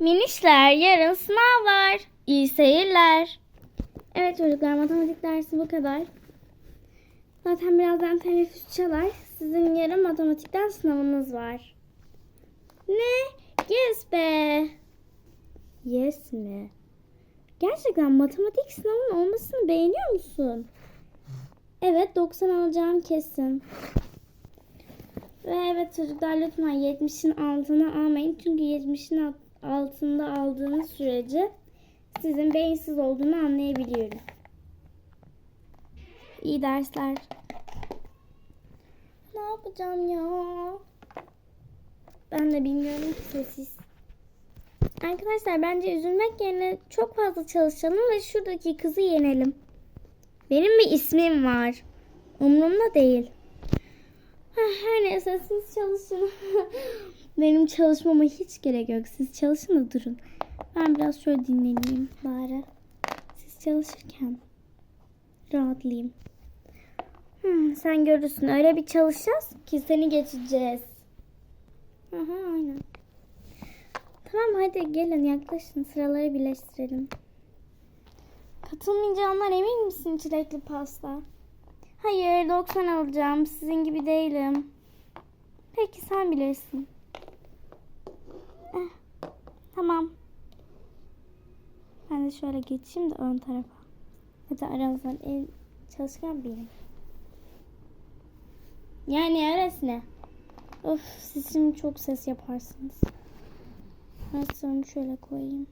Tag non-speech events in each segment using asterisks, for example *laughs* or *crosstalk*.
Minişler yarın sınav var. İyi seyirler. Evet çocuklar matematik dersi bu kadar. Zaten birazdan teneffüs çalar. Sizin yarın matematikten sınavınız var. Ne? Yes be. Yes mi? Gerçekten matematik sınavının olmasını beğeniyor musun? Evet 90 alacağım kesin. Ve evet çocuklar lütfen 70'in altına almayın. Çünkü 70'in alt- altında aldığınız sürece sizin beyinsiz olduğunu anlayabiliyorum. İyi dersler. Ne yapacağım ya? Ben de bilmiyorum ki sessiz. Arkadaşlar bence üzülmek yerine çok fazla çalışalım ve şuradaki kızı yenelim. Benim bir ismim var. Umurumda değil. Heh, Her neyse siz çalışın. *laughs* Benim çalışmama hiç gerek yok. Siz çalışın da durun. Ben biraz şöyle dinleneyim bari. Siz çalışırken rahatlayayım. Hmm, sen görürsün. Öyle bir çalışacağız ki seni geçeceğiz. Aha aynen. Tamam hadi gelin yaklaşın. Sıraları birleştirelim. Katılmayacağından emin misin çilekli pasta? Hayır 90 alacağım. Sizin gibi değilim. Peki sen bilirsin. Tamam. Ben de şöyle geçeyim de ön tarafa. Hadi aramızdan ev çalışkan biriyim. Yani öylesine. Of siz şimdi çok ses yaparsınız. Ben sana şöyle koyayım.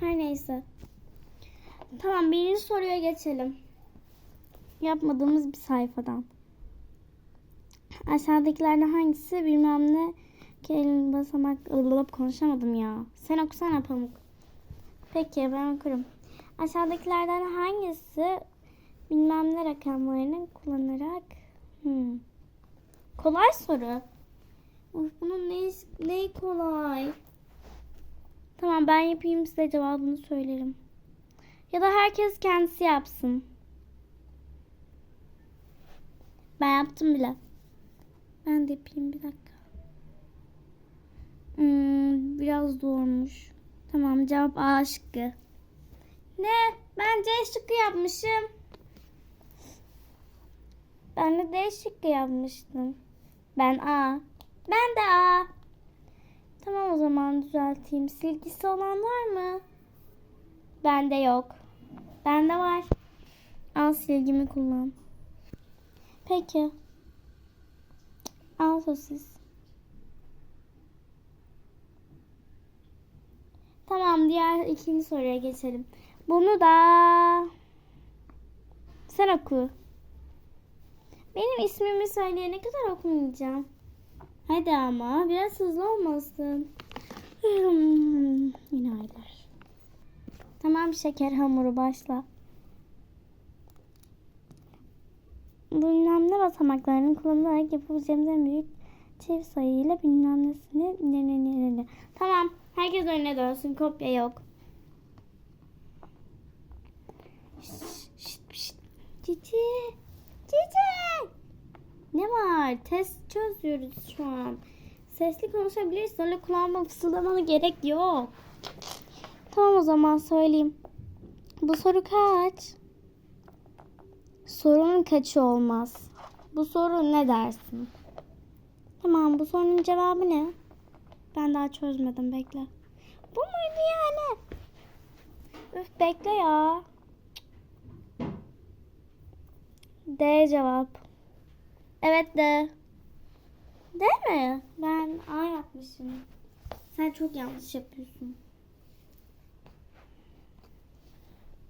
Her neyse. Tamam birinci soruya geçelim. Yapmadığımız bir sayfadan. Aşağıdakilerden hangisi bilmem ne kelime basamak ılıp konuşamadım ya. Sen okusana Pamuk. Peki ben okurum. Aşağıdakilerden hangisi bilmem ne rakamlarını kullanarak hmm. kolay soru. Of, bunun ne, ne kolay. Tamam ben yapayım size cevabını söylerim. Ya da herkes kendisi yapsın. Ben yaptım bile. Ben de yapayım bir dakika. Hmm, biraz zormuş. Tamam cevap A şıkkı. Ne? Ben C şıkkı yapmışım. Ben de D şıkkı yapmıştım. Ben A. Ben de A. Tamam o zaman düzelteyim. Silgisi olan var mı? Bende yok. Bende var. Al silgimi kullan. Peki. Al sosis. Tamam diğer ikinci soruya geçelim. Bunu da sen oku. Benim ismimi söyleyene kadar okumayacağım. Hadi ama biraz hızlı olmasın. Hmm, Yine. Tamam şeker hamuru başla. Bilmem ne basamaklarının kullanılarak yapabileceğimiz en büyük çift sayıyla bilmem nesini ne ne ne ne. Tamam. Herkes önüne dönsün. Kopya yok. Cici. Cici. Ne var? Test çözüyoruz şu an. Sesli konuşabilirsin. Öyle kulağıma fısıldamana gerek yok. Tamam o zaman söyleyeyim. Bu soru kaç? Sorunun kaçı olmaz? Bu soru ne dersin? Tamam bu sorunun cevabı ne? Ben daha çözmedim bekle. Bu muydu yani? Üf bekle ya. D cevap. Evet D. D mi? Ben A yapmışım. Sen çok yanlış yapıyorsun.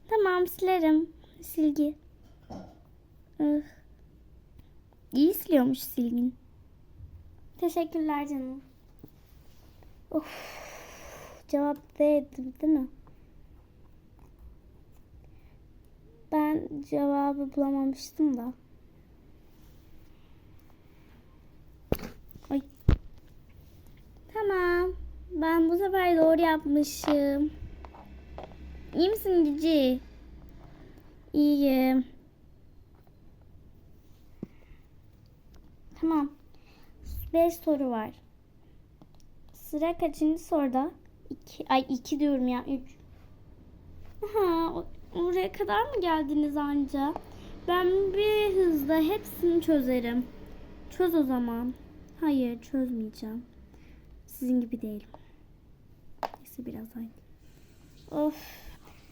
Tamam silerim. Silgi. İyi siliyormuş silgin. Teşekkürler canım. Of. Cevap değildi değil mi? Ben cevabı bulamamıştım da. Ay. Tamam. Ben bu sefer doğru yapmışım. İyi misin Cici? İyiyim. Tamam. 5 soru var. Sıra kaçıncı soruda? 2. Ay 2 diyorum ya. 3. Ha, oraya kadar mı geldiniz anca? Ben bir hızda hepsini çözerim. Çöz o zaman. Hayır, çözmeyeceğim. Sizin gibi değilim. Neyse biraz aynı. Of.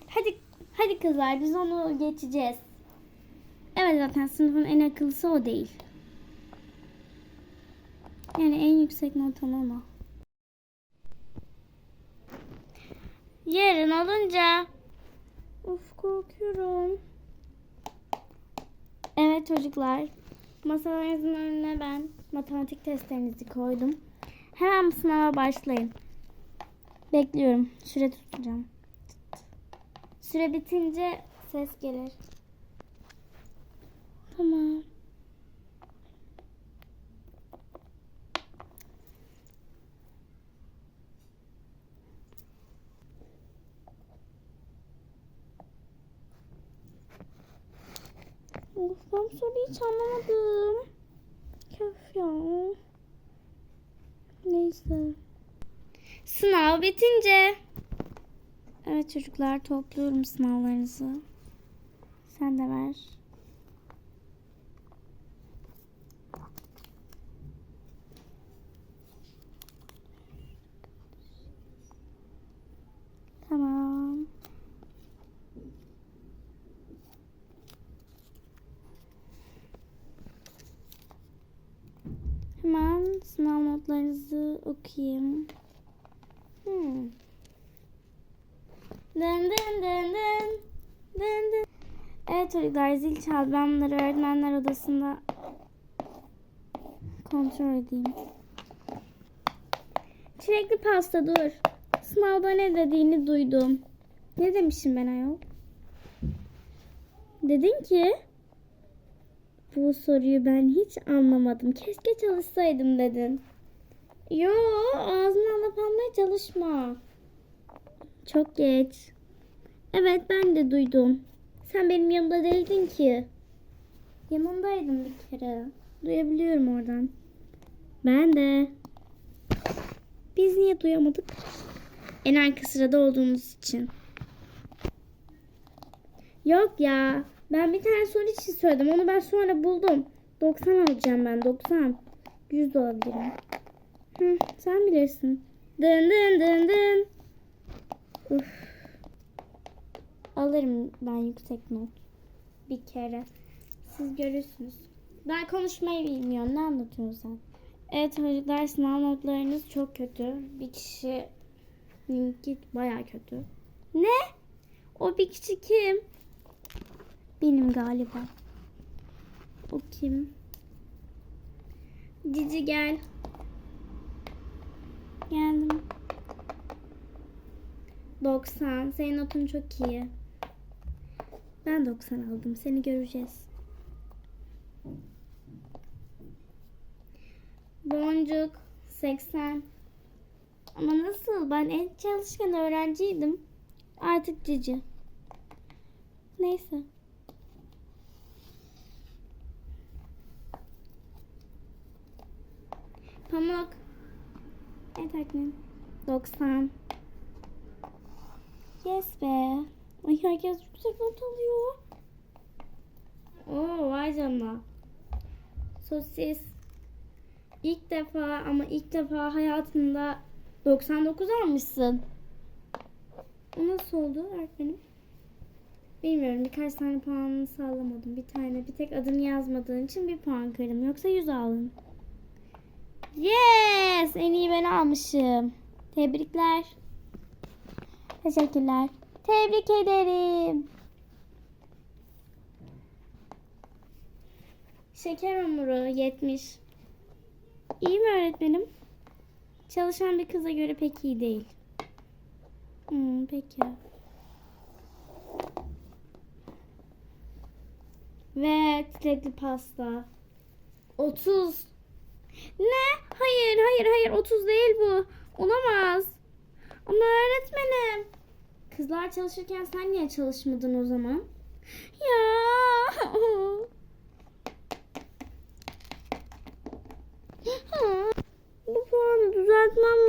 Hadi hadi kızlar biz onu geçeceğiz. Evet zaten sınıfın en akıllısı o değil. Yani en yüksek not alan o. Yarın olunca. Of korkuyorum. Evet çocuklar. Masalarınızın önüne ben matematik testlerinizi koydum. Hemen sınava başlayın. Bekliyorum. Süre tutacağım. Süre bitince ses gelir. Tamam. Of ben soruyu hiç anlamadım. Köf ya. Neyse. Sınav bitince. Evet çocuklar topluyorum sınavlarınızı. Sen de ver. Tamam. Hemen sınav notlarınızı okuyayım. Hmm. Dın dın dın dın. Dın dın. Evet çocuklar zil çal. Ben bunları öğretmenler odasında kontrol edeyim. Çilekli pasta dur. Sınavda ne dediğini duydum. Ne demişim ben ayol? Dedin ki bu soruyu ben hiç anlamadım. Keşke çalışsaydım dedin. Yo ağzını alıp almaya çalışma. Çok geç. Evet ben de duydum. Sen benim yanımda değildin ki. Yanındaydım bir kere. Duyabiliyorum oradan. Ben de. Biz niye duyamadık? En arka sırada olduğumuz için. Yok ya. Ben bir tane soru için söyledim. Onu ben sonra buldum. 90 alacağım ben. 90. 100 de olabilirim. Hı, sen bilirsin. Dın dın dın dın. Uf. Alırım ben yüksek not. Bir kere. Siz görürsünüz. Ben konuşmayı bilmiyorum. Ne anlatıyorsun sen? Evet çocuklar sınav notlarınız çok kötü. Bir kişi git baya kötü. Ne? O bir kişi kim? Benim galiba. O kim? Cici gel. Geldim. 90. Senin notun çok iyi. Ben 90 aldım. Seni göreceğiz. Boncuk 80. Ama nasıl? Ben en çalışkan öğrenciydim. Artık cici. Neyse. Pamuk. Evet öğretmenim. 90. Yes be. Ay herkes yüksek not alıyor. Oo vay canına. Sosis. İlk defa ama ilk defa hayatında 99 almışsın. O nasıl oldu öğretmenim? Bilmiyorum birkaç tane puanını sağlamadım. Bir tane bir tek adını yazmadığın için bir puan kırdım. Yoksa 100 aldın. Yes! En iyi ben almışım. Tebrikler. Teşekkürler. Tebrik ederim. Şeker hamuru 70. İyi mi öğretmenim? Çalışan bir kıza göre pek iyi değil. Hmm, peki. Ve çilekli pasta. 30. Ne? Hayır hayır hayır 30 değil bu. Olamaz. Ama öğretmenim. Kızlar çalışırken sen niye çalışmadın o zaman? Ya. *laughs* bu puanı düzeltmem